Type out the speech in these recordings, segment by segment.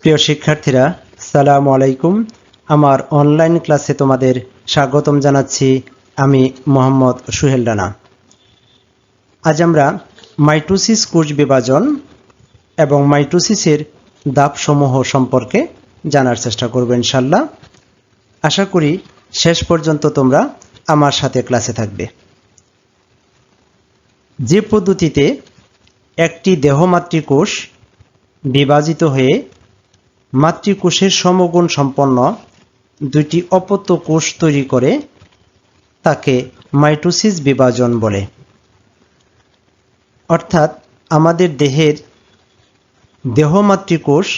প্রিয় শিক্ষার্থীরা, সালাম আলাইকুম। আমার অনলাইন ক্লাসে তোমাদের স্বাগতম জানাচ্ছি আমি মোহাম্মদ সুহেল রানা। আজ আমরা মাইটোসিস কোষ বিভাজন এবং মাইটোসিসের দাপসমূহ সম্পর্কে জানার চেষ্টা করব ইনশাল্লাহ আশা করি শেষ পর্যন্ত তোমরা আমার সাথে ক্লাসে থাকবে। যে পদ্ধতিতে একটি দেহমাতৃকোষ বিভাজিত হয়ে মাতৃকোষের সমগুণ সম্পন্ন দুইটি অপত্য কোষ তৈরি করে তাকে মাইটোসিস বিভাজন বলে। অর্থাৎ আমাদের দেহের দেহমাতৃকোষ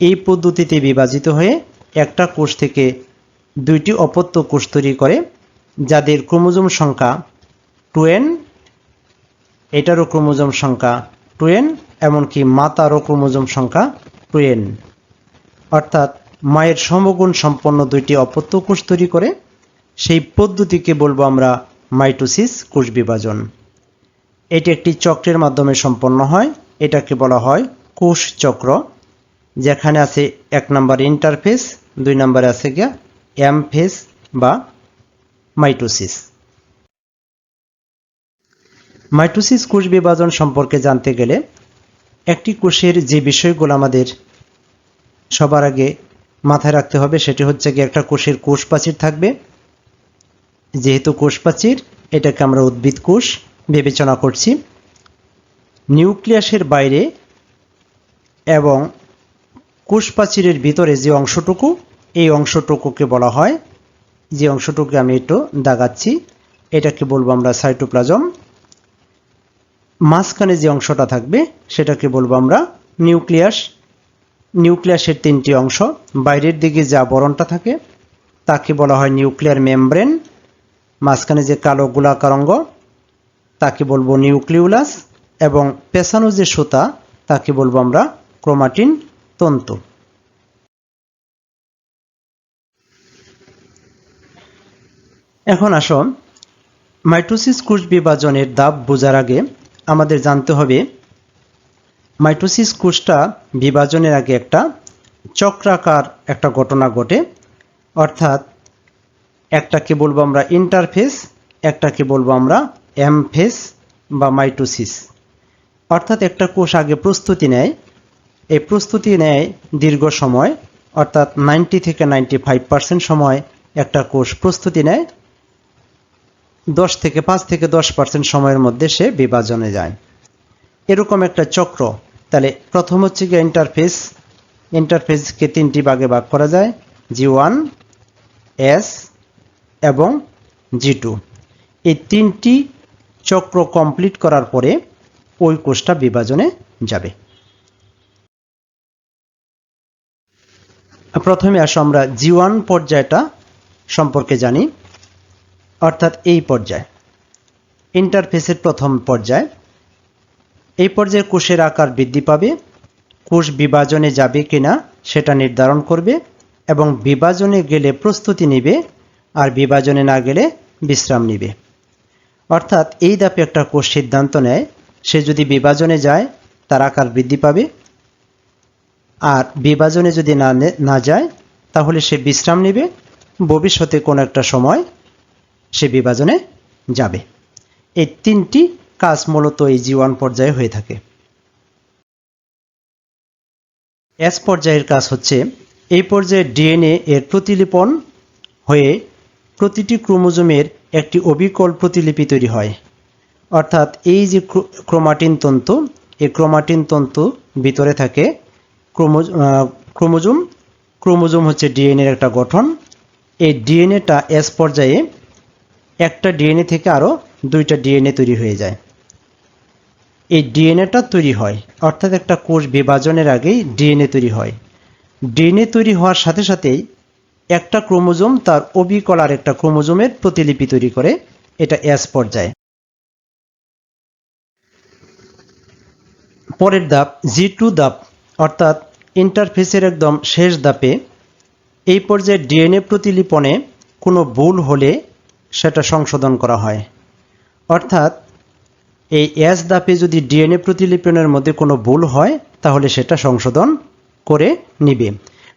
এই পদ্ধতিতে বিভাজিত হয়ে একটা কোষ থেকে দুইটি অপত্য কোষ তৈরি করে, যাদের ক্রোমোজোম সংখ্যা টুয়েন এটারও ক্রোমোজোম সংখ্যা টুয়েন এমনকি মাতারও ক্রোমোজোম সংখ্যা টুয়েন অর্থাৎ মায়ের সমগুণ সম্পন্ন দুইটি অপত্য কোষ তৈরি করে, সেই পদ্ধতিকে বলব আমরা মাইটোসিস কোষ বিভাজন। এটি একটি চক্রের মাধ্যমে সম্পন্ন হয়, এটাকে বলা হয় কোষ চক্র, যেখানে আছে এক নম্বর ইন্টারফেস, দুই নম্বরে আছে গিয়া এম ফেস বা মাইটোসিস। মাইটোসিস কোষ বিভাজন সম্পর্কে জানতে গেলে একটি কোষের যে বিষয়গুলো আমাদের সবার আগে মাথায় রাখতে হবে, সেটি হচ্ছে কি একটা কোষের কোষ প্রাচীর থাকবে। যেহেতু কোষ প্রাচীর, এটাকে আমরা উদ্ভিদ কোষ বিবেচনা করছি। নিউক্লিয়াসের বাইরে এবং কোষ প্রাচীরের ভিতরে যে অংশটুকু, এই অংশটুকুকে বলা হয়। যে অংশটুকু আমি একটু দাগাচ্ছি, এটাকে বলব আমরা সাইটোপ্লাজম। মাঝখানে যে অংশটা থাকবে, সেটাকে বলব আমরা নিউক্লিয়াস। নিউক্লিয়াসের তিনটি অংশ, বাইরের দিকে যে আবরণটা থাকে, তাকে বলা হয় নিউক্লিয়ার মেমব্রেন, মাঝখানে যে কালো গোলাকার অঙ্গ, তাকে বলব নিউক্লিউলাস, এবং পেছানো যে সুতা, তাকে বলব আমরা ক্রোমাটিন তন্তু। এখন আসো মাইটোসিস কোষ বিভাজনের দাব বোঝার আগে আমাদের জানতে হবে মাইটোসিস কোষটা বিভাজনের আগে একটা চক্রাকার একটা ঘটনা ঘটে। অর্থাৎ একটাকে বলব আমরা ইন্টারফেস একটাকে বলব আমরা এম ফেস বা মাইটোসিস। অর্থাৎ একটা কোষ আগে প্রস্তুতি নেয়। এই প্রস্তুতি নেয় দীর্ঘ সময়, অর্থাৎ নাইনটি থেকে নাইনটি ফাইভ পার্সেন্ট সময় একটা কোষ প্রস্তুতি নেয়। দশ থেকে পাঁচ থেকে দশ পার্সেন্ট সময়ের মধ্যে সে বিভাজনে যায়। এরকম একটা চক্র তাহলে প্রথম হচ্ছে গিয়ে ইন্টারফেস ইন্টারফেসকে তিনটি ভাগে ভাগ করা যায় জি ওয়ান এস এবং জি টু এই তিনটি চক্র কমপ্লিট করার পরে ওই কোষটা বিভাজনে যাবে। প্রথমে আসো আমরা জি ওয়ান পর্যায়টা সম্পর্কে জানি, অর্থাৎ এই পর্যায়। ইন্টারফেসের প্রথম পর্যায় এই পর্যায়ে কোষের আকার বৃদ্ধি পাবে, কোষ বিভাজনে যাবে কিনা সেটা নির্ধারণ করবে এবং বিভাজনে গেলে প্রস্তুতি নেবে আর বিভাজনে না গেলে বিশ্রাম নেবে। অর্থাৎ এই দাপে একটা কোষ সিদ্ধান্ত নেয়, সে যদি বিভাজনে যায়, তার আকার বৃদ্ধি পাবে। আর বিভাজনে যদি না না যায়, তাহলে সে বিশ্রাম নেবে। ভবিষ্যতে কোনো একটা সময় সে বিভাজনে যাবে। এই তিনটি কাজ মূলত এই জীবন পর্যায়ে হয়ে থাকে। এস পর্যায়ের কাজ হচ্ছে, এই পর্যায়ে ডিএনএ এর প্রতিলিপন হয়ে প্রতিটি ক্রোমোজোমের একটি অবিকল প্রতিলিপি তৈরি হয়। অর্থাৎ এই যে ক্রোমাটিন তন্তু, এই ক্রোমাটিন তন্তু ভিতরে থাকে ক্রোমো ক্রোমোজোম। ক্রোমোজোম হচ্ছে ডিএনএর একটা গঠন। এই ডিএনএটা এস পর্যায়ে একটা ডিএনএ থেকে আরও দুইটা ডিএনএ তৈরি হয়ে যায়। এই ডিএনএটা তৈরি হয়। অর্থাৎ একটা কোষ বিভাজনের আগেই ডিএনএ তৈরি হয়। ডিএনএ তৈরি হওয়ার সাথে সাথেই একটা ক্রোমোজোম তার অবিকল আর একটা ক্রোমোজোমের প্রতিলিপি তৈরি করে। এটা এস পর্যায়ে। পরের ধাপ জি টু ধাপ, অর্থাৎ ইন্টারফেসের একদম শেষ ধাপে এই পর্যায়ে ডিএনএ প্রতিলিপনে কোনো ভুল হলে সেটা সংশোধন করা হয়। অর্থাৎ এই এস ধাপে যদি ডিএনএ প্রতিলিপনের মধ্যে কোনো ভুল হয়, তাহলে সেটা সংশোধন করে নিবে।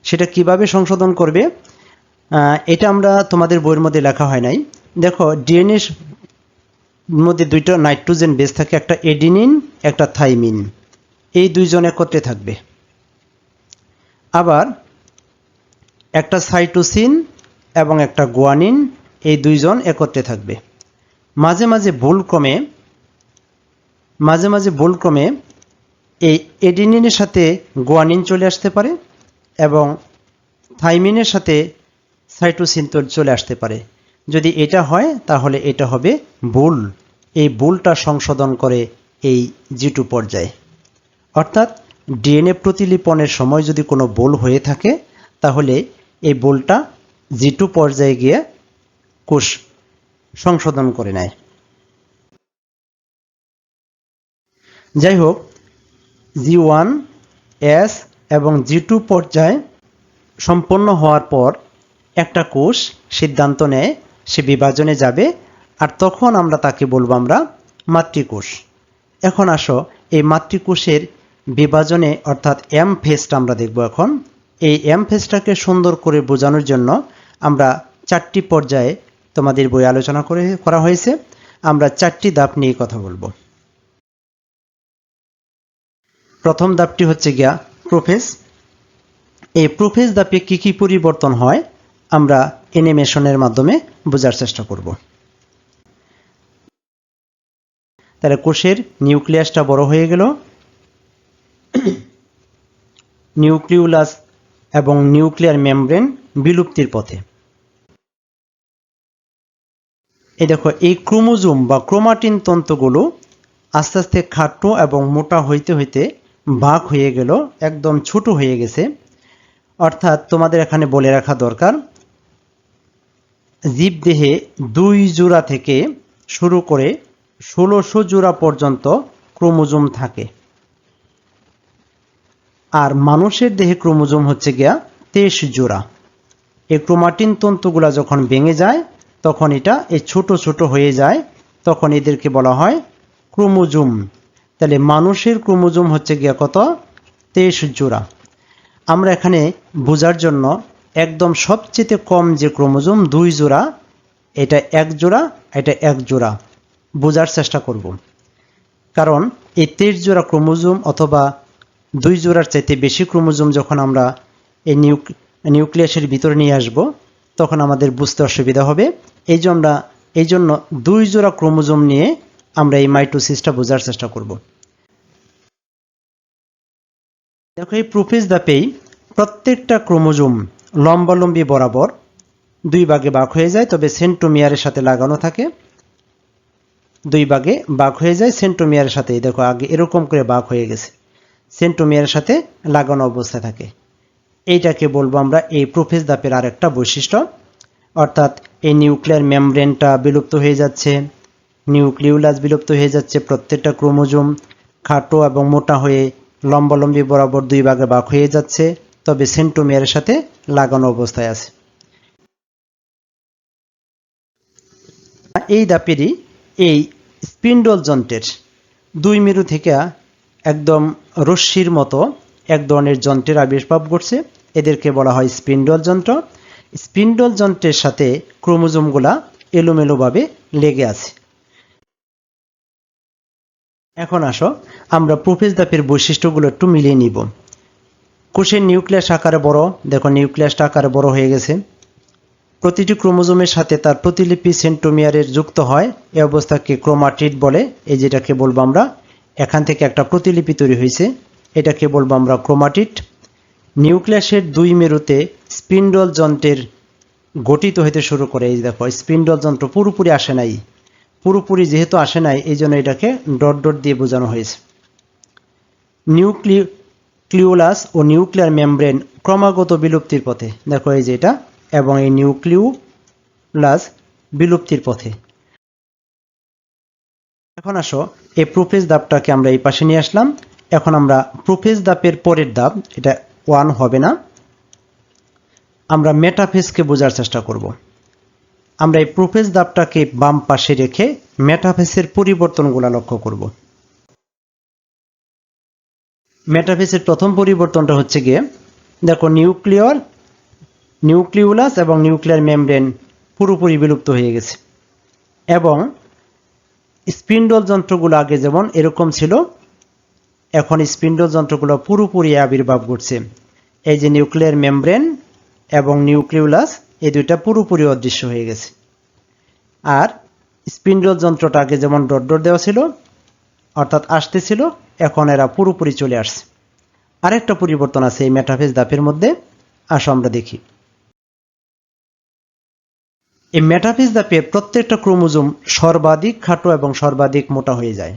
সেটা কীভাবে সংশোধন করবে? এটা আমরা তোমাদের বইয়ের মধ্যে লেখা হয় নাই। দেখো, ডিএনএ মধ্যে দুইটা নাইট্রোজেন বেস থাকে, একটা এডিনিন, একটা থাইমিন। এই দুইজন একত্রে থাকবে। আবার একটা সাইটোসিন এবং একটা গোয়ানিন, এই দুইজন একত্রে থাকবে। মাঝে মাঝে ভুলক্রমে মাঝে মাঝে ভুলক্রমে এই এডিনিনের সাথে গোয়ানিন চলে আসতে পারে এবং থাইমিনের সাথে সাইটোসিন চলে আসতে পারে। যদি এটা হয়, তাহলে এটা হবে ভুল। এই ভুলটা সংশোধন করে এই জিটু পর্যায়ে। অর্থাৎ ডিএনএ প্রতিলিপনের সময় যদি কোনো ভুল হয়ে থাকে, তাহলে এই ভুলটা জিটু পর্যায়ে গিয়ে কোষ সংশোধন করে নেয়। যাই হোক জি ওয়ান এস এবং জি টু পর্যায়ে সম্পন্ন হওয়ার পর একটা কোষ সিদ্ধান্ত নেয়, সে বিভাজনে যাবে, আর তখন আমরা তাকে বলব আমরা মাতৃকোষ। এখন আসো, এই মাতৃকোষের বিভাজনে অর্থাৎ এম ফেসটা আমরা দেখব এখন। এই এম ফেসটাকে সুন্দর করে বোঝানোর জন্য আমরা চারটি পর্যায়ে তোমাদের বই আলোচনা করে করা হয়েছে। আমরা চারটি ধাপ নিয়ে কথা বলব। প্রথম ধাপটি হচ্ছে গিয়া প্রোফেস এই প্রোফেস ধাপে কি কি পরিবর্তন হয়, আমরা অ্যানিমেশনের মাধ্যমে বোঝার চেষ্টা করব। তাহলে কোষের নিউক্লিয়াসটা বড় হয়ে গেল। নিউক্লিউলাস এবং নিউক্লিয়ার মেমব্রেন বিলুপ্তির পথে। এই দেখো, এই ক্রোমোজোম বা ক্রোমাটিন তন্তুগুলো আস্তে আস্তে খাটো এবং মোটা হইতে হইতে ভাগ হয়ে গেল, একদম ছোট হয়ে গেছে। অর্থাৎ তোমাদের এখানে বলে রাখা দরকার জীবদেহে দুই জোড়া থেকে শুরু করে ষোলোশো জোড়া পর্যন্ত ক্রোমোজোম থাকে। আর মানুষের দেহে ক্রোমোজোম হচ্ছে গিয়া তেইশ জোড়া। এই ক্রোমাটিন তন্তুগুলা যখন ভেঙে যায়, তখন এটা এই ছোট ছোট হয়ে যায়, তখন এদেরকে বলা হয় ক্রোমোজোম। তাহলে মানুষের ক্রোমোজোম হচ্ছে গিয়া কত? তেইশ জোড়া। আমরা এখানে বোঝার জন্য একদম সবচেয়ে কম যে ক্রোমোজোম দুই জোড়া, এটা এক জোড়া, এটা এক জোড়া। বোঝার চেষ্টা করব। কারণ এই তেইশ জোড়া ক্রোমোজোম অথবা দুই জোড়ার চাইতে বেশি ক্রোমোজোম যখন আমরা এই নিউক, নিউক্লিয়াসের ভিতরে নিয়ে আসব, তখন আমাদের বুঝতে অসুবিধা হবে। এই জন্য এই জন্য দুই জোড়া ক্রোমোজোম নিয়ে আমরা এই মাইটোসিসটা বোঝার চেষ্টা করব। দেখো, এই প্রোফেজ ধাপেই প্রত্যেকটা ক্রোমোজোম লম্বালম্বি বরাবর দুই ভাগে ভাগ হয়ে যায়, তবে সেন্টোমিয়ারের সাথে লাগানো থাকে। দুই ভাগে ভাগ হয়ে যায়, সেন্টোমিয়ারের সাথে দেখো, আগে এরকম করে ভাগ হয়ে গেছে। সেন্টোমিয়ারের সাথে লাগানো অবস্থায় থাকে। এইটাকে বলব আমরা এই প্রোফেজ ধাপের আরেকটা বৈশিষ্ট্য। অর্থাৎ এই নিউক্লিয়ার মেমব্রেনটা বিলুপ্ত হয়ে যাচ্ছে। নিউক্লিউলাস বিলুপ্ত হয়ে যাচ্ছে। প্রত্যেকটা ক্রোমোজোম খাটো এবং মোটা হয়ে লম্বালম্বি বরাবর দুই ভাগে ভাগ হয়ে যাচ্ছে, তবে সেন্টোমিয়ারের সাথে লাগানো অবস্থায় আছে। এই দাপেরই এই স্পিন্ডল যন্ত্রের দুই মেরু থেকে একদম রশ্মির মতো এক ধরনের যন্ত্রের আবির্ভাব ঘটছে। এদেরকে বলা হয় স্পিন্ডল যন্ত্র। স্পিন্ডল যন্ত্রের সাথে ক্রোমোজোমগুলা এলোমেলোভাবে লেগে আছে। এখন আসো, আমরা প্রোফেজ দাপের বৈশিষ্ট্যগুলো একটু মিলিয়ে নিব। কোষের নিউক্লিয়াস আকারে বড়, দেখো নিউক্লিয়াসটা আকারে বড় হয়ে গেছে। প্রতিটি ক্রোমোজোমের সাথে তার প্রতিলিপি সেন্টোমিয়ারের যুক্ত হয়, এ অবস্থাকে ক্রোমাটিড বলে, এই যেটাকে বলব আমরা, এখান থেকে একটা প্রতিলিপি তৈরি হয়েছে, এটাকে বলব আমরা ক্রোমাটিড। নিউক্লিয়াসের দুই মেরুতে স্পিন্ডল যন্ত্রের গঠিত হতে শুরু করে, এই দেখো, স্পিন্ডল যন্ত্র পুরোপুরি আসে নাই। পুরোপুরি যেহেতু আসে নাই, এই জন্য এটাকে ডট ডট দিয়ে বোঝানো হয়েছে। নিউক্লি ক্লিউলাস ও নিউক্লিয়ার মেমব্রেন ক্রমাগত বিলুপ্তির পথে। দেখো এই যে এটা, এবং এই নিউক্লিউলাস বিলুপ্তির পথে। এখন আসো, এই প্রোফেজ দাপটাকে আমরা এই পাশে নিয়ে আসলাম। এখন আমরা প্রোফেজ দাপের পরের দাপ এটা ওয়ান হবে না। আমরা মেটাফেসকে বোঝার চেষ্টা করব। আমরা এই প্রোফেজ দাপটাকে বাম পাশে রেখে মেটাফেসের পরিবর্তনগুলো লক্ষ্য করব। মেটাফেসের প্রথম পরিবর্তনটা হচ্ছে গিয়ে, দেখো নিউক্লিয়র, নিউক্লিউলাস এবং নিউক্লিয়ার মেমব্রেন পুরোপুরি বিলুপ্ত হয়ে গেছে। এবং স্পিন্ডল যন্ত্রগুলো আগে যেমন এরকম ছিল, এখন স্পিন্ডল যন্ত্রগুলো পুরোপুরি আবির্ভাব ঘটছে। এই যে নিউক্লিয়ার মেমব্রেন এবং নিউক্লিউলাস এই দুইটা পুরোপুরি অদৃশ্য হয়ে গেছে। আর স্পিন্ডল আগে যেমন ডট ডট দেওয়া ছিল, অর্থাৎ আসতেছিল, এখন এরা পুরোপুরি চলে আসছে। আরেকটা পরিবর্তন আছে এই মেটাফেজ দাপের মধ্যে। আসো আমরা দেখি। এই মেটাফেজ দাপে প্রত্যেকটা ক্রোমোজোম সর্বাধিক খাটো এবং সর্বাধিক মোটা হয়ে যায়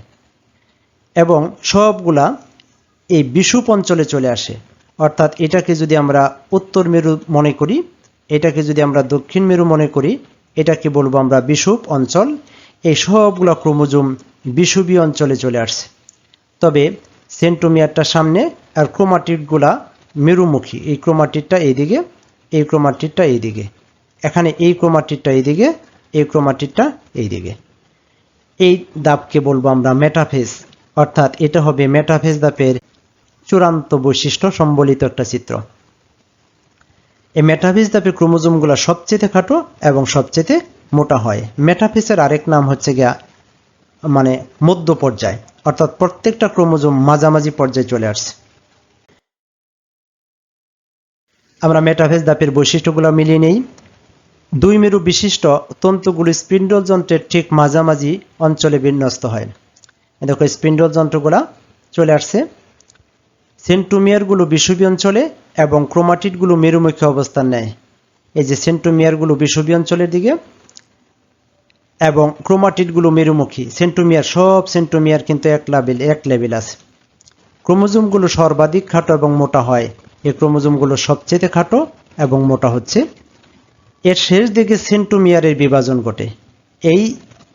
এবং সবগুলা এই বিষুপ অঞ্চলে চলে আসে। অর্থাৎ এটাকে যদি আমরা উত্তর মেরু মনে করি এটাকে যদি আমরা দক্ষিণ মেরু মনে করি, এটাকে বলব আমরা বিষুপ অঞ্চল। এই সবগুলো ক্রোমোজোম বিষুবী অঞ্চলে চলে আসছে। তবে সেন্টোমিয়ারটা সামনে আর ক্রোমাটিডগুলা মেরুমুখী। এই ক্রোমাটিডটা এইদিকে, এই ক্রোমাটিডটা এইদিকে। এখানে এই ক্রোমাটিডটা এইদিকে, এই ক্রোমাটিডটা এইদিকে। এই দাবকে বলব আমরা মেটাফেজ। অর্থাৎ এটা হবে মেটাফেজ দাপের চূড়ান্ত বৈশিষ্ট্য সম্বলিত একটা চিত্র। এই মেটাফেজ দাপের ক্রোমোজোমগুলো সবচেয়ে খাটো এবং সবচেয়ে মোটা হয়। মেটাফেসের আরেক নাম হচ্ছে গিয়া মানে মধ্য পর্যায়, অর্থাৎ প্রত্যেকটা ক্রোমোজোম মাঝামাঝি পর্যায়ে চলে আসছে। আমরা মেটাফেজ দাপের বৈশিষ্ট্যগুলো মিলিয়ে নেই। দুই মেরু বিশিষ্ট তন্তুগুলি স্পিন্ডল যন্ত্রের ঠিক মাঝামাঝি অঞ্চলে বিন্যস্ত হয়। দেখো, স্পিন্ডল যন্ত্রগুলা চলে আসছে। সেন্টোমিয়ারগুলো বিষুবী অঞ্চলে এবং ক্রোমাটিডগুলো মেরুমুখী অবস্থান নেয়। এই যে সেন্টোমিয়ারগুলো বিষুবী অঞ্চলের দিকে এবং ক্রোমাটিডগুলো মেরুমুখী। সেন্টোমিয়ার সব সেন্টোমিয়ার কিন্তু এক লেভেল এক লেভেল আছে। ক্রোমোজোমগুলো সর্বাধিক খাটো এবং মোটা হয়। এই ক্রোমোজোমগুলো সবচেয়ে খাটো এবং মোটা হচ্ছে। এর শেষ দিকে সেন্টোমিয়ারের বিভাজন ঘটে। এই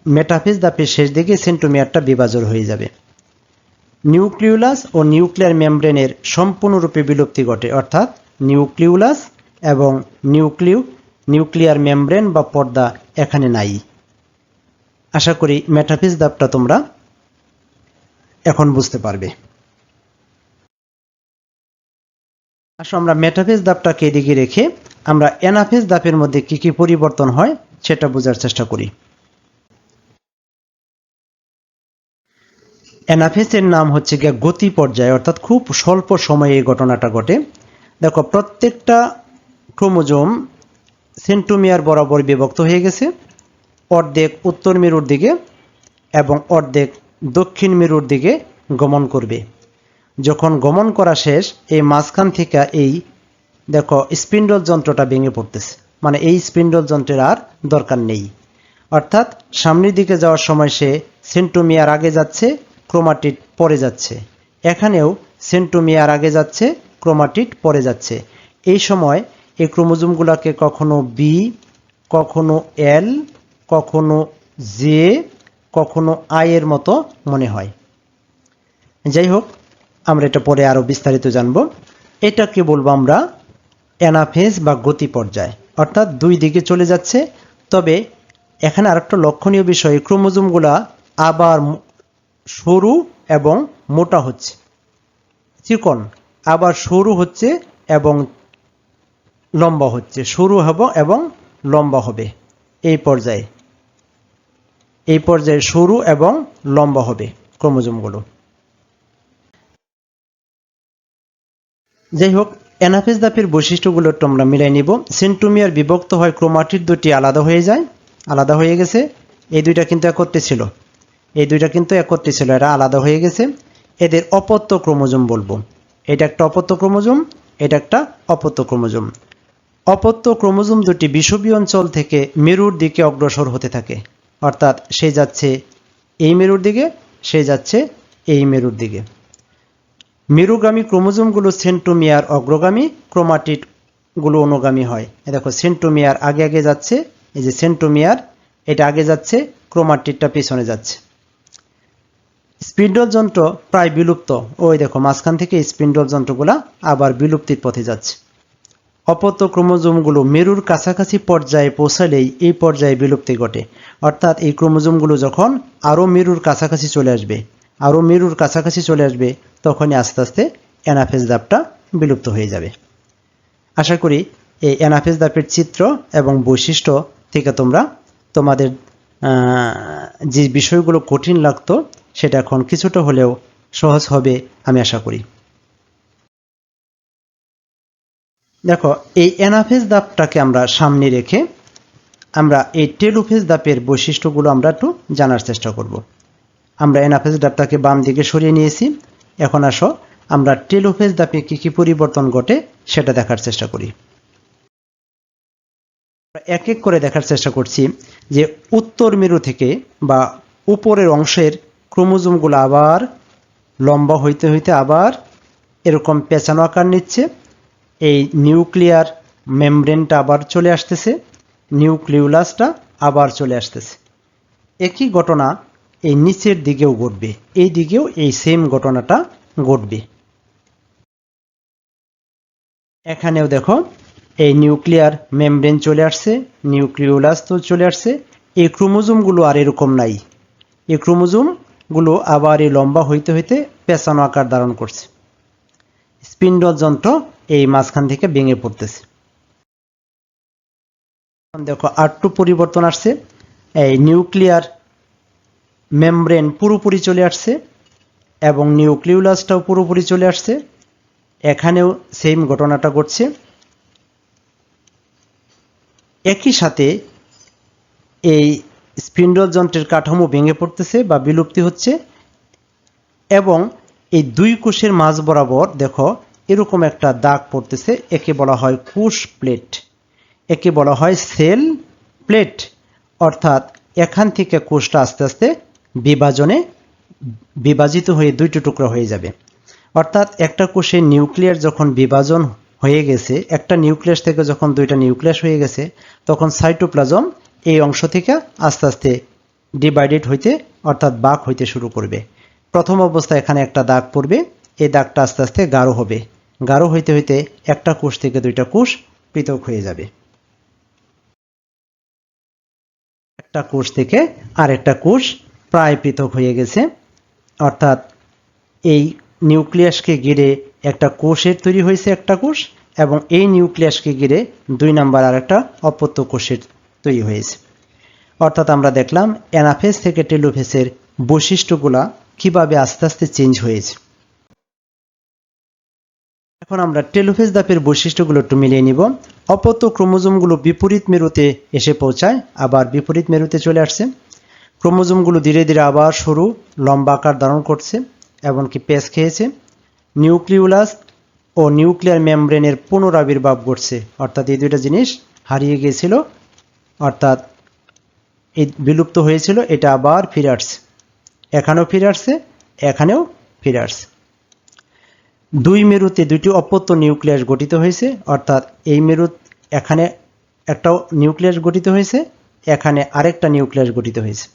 মেটাফেজ দাপের শেষ দিকে সেন্টোমিয়ারটা বিভাজন হয়ে যাবে। নিউক্লিউলাস ও নিউক্লিয়ার মেমব্রেনের সম্পূর্ণরূপে বিলুপ্তি ঘটে, অর্থাৎ নিউক্লিউলাস এবং নিউক্লিউ, নিউক্লিয়ার মেমব্রেন বা পর্দা এখানে নাই। আশা করি মেটাফিজ দাপটা তোমরা এখন বুঝতে পারবে। আসো আমরা মেটাফেজ দাপটাকে এদিকে রেখে আমরা এনাফেজ দাপের মধ্যে কি কি পরিবর্তন হয় সেটা বোঝার চেষ্টা করি। অ্যানাফেসের নাম হচ্ছে গিয়ে গতি পর্যায়ে, অর্থাৎ খুব স্বল্প সময়ে এই ঘটনাটা ঘটে। দেখো, প্রত্যেকটা ক্রোমোজোম সেন্টোমিয়ার বরাবর বিভক্ত হয়ে গেছে। অর্ধেক উত্তর মেরুর দিকে এবং অর্ধেক দক্ষিণ মেরুর দিকে গমন করবে। যখন গমন করা শেষ, এই মাঝখান থেকে এই, দেখো, স্পিন্ডল যন্ত্রটা ভেঙে পড়তেছে। মানে এই স্পিন্ডল যন্ত্রের আর দরকার নেই। অর্থাৎ সামনের দিকে যাওয়ার সময় সে সেন্টোমিয়ার আগে যাচ্ছে ক্রোমাটিড পরে যাচ্ছে। এখানেও সেন্টোমিয়ার আগে যাচ্ছে, ক্রোমাটিড পরে যাচ্ছে। এই সময় এই ক্রোমোজোমগুলোকে কখনো বি কখনো এল কখনো জে কখনো আই এর মতো মনে হয়। যাই হোক আমরা এটা পরে আরও বিস্তারিত জানব। এটাকে বলব আমরা অ্যানাফেজ বা গতি পর্যায়। অর্থাৎ দুই দিকে চলে যাচ্ছে। তবে এখানে আরেকটা লক্ষণীয় বিষয় ক্রোমোজোমগুলা আবার সরু এবং মোটা হচ্ছে। চিকন, আবার সরু হচ্ছে এবং লম্বা হচ্ছে। সরু হব এবং লম্বা হবে এই পর্যায়ে। এই পর্যায়ে সরু এবং লম্বা হবে ক্রোমোজোমগুলো। যাই হোক অ্যানাফেজ দাপের বৈশিষ্ট্যগুলো একটু আমরা মিলাই নিব। সেন্টোমিয়ার বিভক্ত হয় ক্রোমাটির দুটি আলাদা হয়ে যায়, আলাদা হয়ে গেছে। এই দুইটা কিন্তু একত্রে ছিল। এই দুইটা কিন্তু একত্রে ছিল, এরা আলাদা হয়ে গেছে। এদের অপত্য ক্রোমোজোম বলব। এটা একটা অপত্য ক্রোমোজোম, এটা একটা অপত্য ক্রোমোজোম। অপত্য ক্রোমোজোম দুটি বিষুবী অঞ্চল থেকে মেরুর দিকে অগ্রসর হতে থাকে। অর্থাৎ সে যাচ্ছে এই মেরুর দিকে, সে যাচ্ছে এই মেরুর দিকে। মেরুগামী ক্রোমোজোমগুলো সেন্টোমিয়ার অগ্রগামী ক্রোমাটিডগুলো অনুগামী হয়। এ দেখো, সেন্টোমিয়ার আগে আগে যাচ্ছে, এই যে সেন্টোমিয়ার, এটা আগে যাচ্ছে, ক্রোমাটিডটা পিছনে যাচ্ছে। স্পিন্ডল যন্ত্র প্রায় বিলুপ্ত। ওই দেখো, মাঝখান থেকে স্পিন্ডল যন্ত্রগুলা আবার বিলুপ্তির পথে যাচ্ছে। অপত্য ক্রোমোজোমগুলো মেরুর কাছাকাছি পর্যায়ে পৌঁছালেই এই পর্যায়ে বিলুপ্তি ঘটে। অর্থাৎ এই ক্রোমোজোমগুলো যখন আরও মেরুর কাছাকাছি চলে আসবে, আরও মেরুর কাছাকাছি চলে আসবে, তখনই আস্তে আস্তে অ্যানাফেজ দাবটা বিলুপ্ত হয়ে যাবে। আশা করি এই এনাফেস দাপের চিত্র এবং বৈশিষ্ট্য থেকে তোমরা তোমাদের যে বিষয়গুলো কঠিন লাগতো সেটা এখন কিছুটা হলেও সহজ হবে, আমি আশা করি। দেখো, এই এনাফেস দাপটাকে আমরা সামনে রেখে আমরা এই টেলোফেস দাপের বৈশিষ্ট্যগুলো আমরা একটু জানার চেষ্টা করব। আমরা এনাফেস দাপটাকে বাম দিকে সরিয়ে নিয়েছি। এখন আসো, আমরা টেলোফেস দাপে কি কি পরিবর্তন ঘটে সেটা দেখার চেষ্টা করি। এক এক করে দেখার চেষ্টা করছি যে উত্তর মেরু থেকে বা উপরের অংশের ক্রোমোজোমগুলো আবার লম্বা হইতে হইতে আবার এরকম পেঁচানো আকার নিচ্ছে। এই নিউক্লিয়ার মেমব্রেনটা আবার চলে আসতেছে, নিউক্লিউলাসটা আবার চলে আসতেছে। একই ঘটনা এই নিচের দিকেও ঘটবে, এই দিকেও এই সেম ঘটনাটা ঘটবে। এখানেও দেখো, এই নিউক্লিয়ার মেমব্রেন চলে আসছে নিউক্লিওলাস তো চলে আসছে, এই ক্রোমোজোমগুলো আর এরকম নাই। এই ক্রোমোজোমগুলো আবার এই লম্বা হইতে হইতে পেঁচানো আকার ধারণ করছে। স্পিন্ডল যন্ত্র এই মাঝখান থেকে ভেঙে পড়তেছে। দেখো আটটু পরিবর্তন আসছে। এই নিউক্লিয়ার মেমব্রেন পুরোপুরি চলে আসছে এবং নিউক্লিউলাসটাও পুরোপুরি চলে আসছে। এখানেও সেম ঘটনাটা ঘটছে। একই সাথে এই স্পিন্ডল যন্ত্রের কাঠামো ভেঙে পড়তেছে বা বিলুপ্তি হচ্ছে। এবং এই দুই কোষের মাঝ বরাবর দেখো, এরকম একটা দাগ পড়তেছে, একে বলা হয় কোষ প্লেট। একে বলা হয় সেল প্লেট। অর্থাৎ এখান থেকে কোষটা আস্তে আস্তে বিভাজনে বিভাজিত হয়ে দুইটি টুকরা হয়ে যাবে। অর্থাৎ একটা কোষের নিউক্লিয়ার যখন বিভাজন হয়ে গেছে, একটা নিউক্লিয়াস থেকে যখন দুইটা নিউক্লিয়াস হয়ে গেছে, তখন সাইটোপ্লাজম এই অংশ থেকে আস্তে আস্তে ডিভাইডেড হইতে, অর্থাৎ বাক হইতে শুরু করবে। প্রথম অবস্থায় এখানে একটা দাগ পড়বে, এই দাগটা আস্তে আস্তে গাঢ় হবে। গাঢ় হইতে হইতে একটা কোষ থেকে দুইটা কোষ পৃথক হয়ে যাবে। একটা কোষ থেকে আরেকটা কোষ প্রায় পৃথক হয়ে গেছে। অর্থাৎ এই নিউক্লিয়াসকে ঘিরে একটা কোষের তৈরি হয়েছে একটা কোষ, এবং এই নিউক্লিয়াসকে ঘিরে দুই নাম্বার আর একটা অপত্য কোষের তৈরি হয়েছে। অর্থাৎ আমরা দেখলাম অ্যানাফেস থেকে টেলোফেসের বৈশিষ্ট্যগুলা কীভাবে আস্তে আস্তে চেঞ্জ হয়েছে। এখন আমরা টেলোফেস দাপের বৈশিষ্ট্যগুলো একটু মিলিয়ে নিব। অপত্য ক্রোমোজোমগুলো বিপরীত মেরুতে এসে পৌঁছায়, আবার বিপরীত মেরুতে চলে আসছে। ক্রোমোজোমগুলো ধীরে ধীরে আবার সরু, লম্বা আকার ধারণ করছে, এমনকি পেস খেয়েছে। নিউক্লিউলাস ও নিউক্লিয়ার মেমব্রেনের পুনরাবির্ভাব ঘটছে। অর্থাৎ এই দুইটা জিনিস হারিয়ে গিয়েছিল অর্থাৎ বিলুপ্ত হয়েছিল, এটা আবার ফিরে আসছে। এখানেও ফিরে আসছে, এখানেও ফিরে আসছে। দুই মেরুতে দুইটি অপত্য নিউক্লিয়াস গঠিত হয়েছে, অর্থাৎ এই মেরু এখানে একটা নিউক্লিয়াস গঠিত হয়েছে, এখানে আরেকটা নিউক্লিয়াস গঠিত হয়েছে।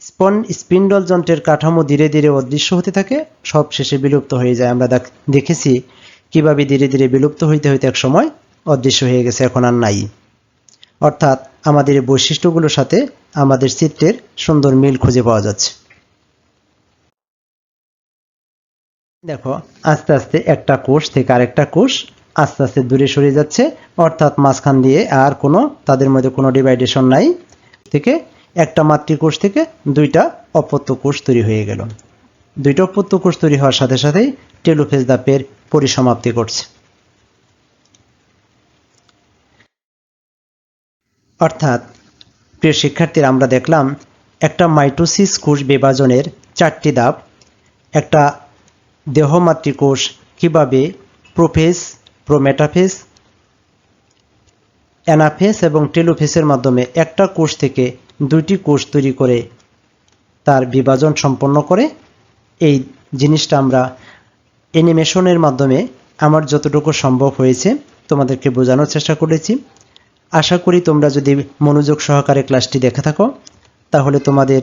স্পন স্পিন্ডল যন্ত্রের কাঠামো ধীরে ধীরে অদৃশ্য হতে থাকে সব শেষে বিলুপ্ত হয়ে যায়। আমরা দেখ- দেখেছি কীভাবে ধীরে ধীরে বিলুপ্ত হইতে হইতে এক সময় অদৃশ্য হয়ে গেছে, এখন আর নাই। অর্থাৎ আমাদের এই বৈশিষ্ট্যগুলোর সাথে আমাদের চিত্রের সুন্দর মিল খুঁজে পাওয়া যাচ্ছে। দেখো, আস্তে আস্তে একটা কোষ থেকে আরেকটা কোষ আস্তে আস্তে দূরে সরে যাচ্ছে, অর্থাৎ মাঝখান দিয়ে আর কোনো, তাদের মধ্যে কোনো ডিভাইডেশন নাই থেকে একটা মাতৃকোষ থেকে দুইটা অপত্য কোষ তৈরি হয়ে গেল। দুইটা অপত্য কোষ তৈরি হওয়ার সাথে সাথেই টেলোফেজ দাপের পরিসমাপ্তি ঘটছে। অর্থাৎ, প্রিয় শিক্ষার্থীরা, আমরা দেখলাম একটা মাইটোসিস কোষ বিভাজনের চারটি ধাপ। একটা দেহমাতৃকোষ কীভাবে প্রোফেস প্রোমেটাফেস অ্যানাফেস এবং টেলোফেসের মাধ্যমে একটা কোষ থেকে দুইটি কোষ তৈরি করে তার বিভাজন সম্পন্ন করে, এই জিনিসটা আমরা অ্যানিমেশনের মাধ্যমে আমার যতটুকু সম্ভব হয়েছে তোমাদেরকে বোঝানোর চেষ্টা করেছি। আশা করি তোমরা যদি মনোযোগ সহকারে ক্লাসটি দেখে থাকো, তাহলে তোমাদের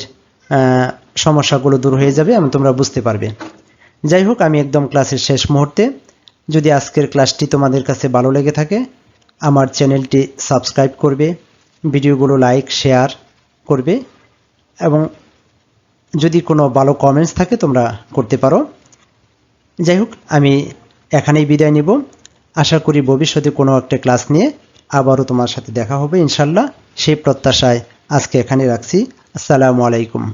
সমস্যাগুলো দূর হয়ে যাবে এবং তোমরা বুঝতে পারবে। যাই হোক, আমি একদম ক্লাসের শেষ মুহূর্তে। যদি আজকের ক্লাসটি তোমাদের কাছে ভালো লেগে থাকে, আমার চ্যানেলটি সাবস্ক্রাইব করবে, ভিডিওগুলো লাইক, শেয়ার করবে এবং যদি কোনো ভালো কমেন্টস থাকে তোমরা করতে পারো। যাই হোক, আমি এখানেই বিদায় নিব। আশা করি ভবিষ্যতে কোনো একটা ক্লাস নিয়ে আবারও তোমার সাথে দেখা হবে ইনশাল্লাহ। সেই প্রত্যাশায় আজকে এখানে রাখছি। আসসালামু আলাইকুম।